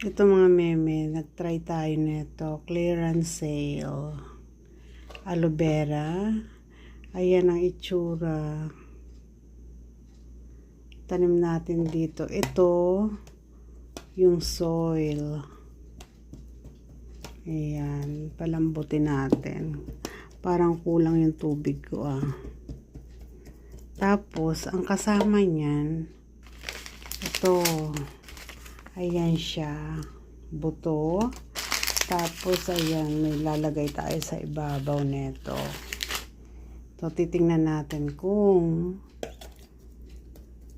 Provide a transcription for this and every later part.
Ito mga meme, nag-try tayo nito. Clearance sale. Aloe vera. Ayan ang itsura. Tanim natin dito. Ito, yung soil. Ayan, palambutin natin. Parang kulang yung tubig ko ah. Tapos, ang kasama niyan, ito, ayan siya, buto. Tapos, ayan, may lalagay tayo sa ibabaw nito. So, titingnan natin kung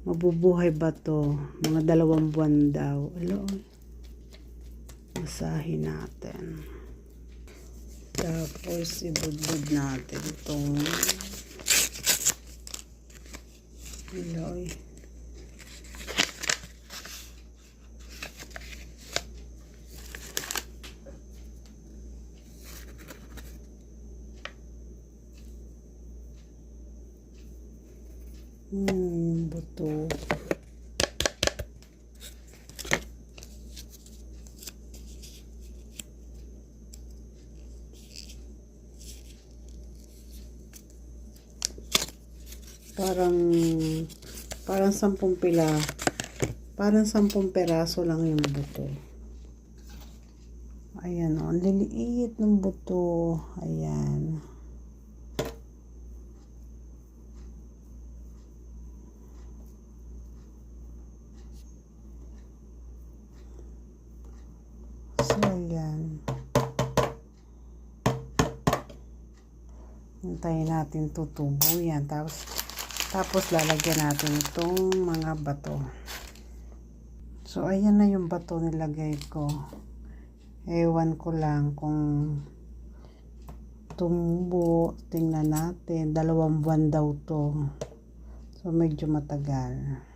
mabubuhay ba to. Mga dalawang buwan daw. Alo, masahin natin. Tapos, ibudbud natin itong Iloy. Hmm, buto. Parang parang sampung pila. Parang sampung peraso lang yung buto. Ayan o, ang liliit ng buto. Ayan. Ayan. Hintayin natin tutubo yan. Tapos, tapos lalagyan natin itong mga bato. So, ayan na yung bato nilagay ko. Ewan ko lang kung tumbo. Tingnan natin. Dalawang buwan daw to. So, medyo matagal.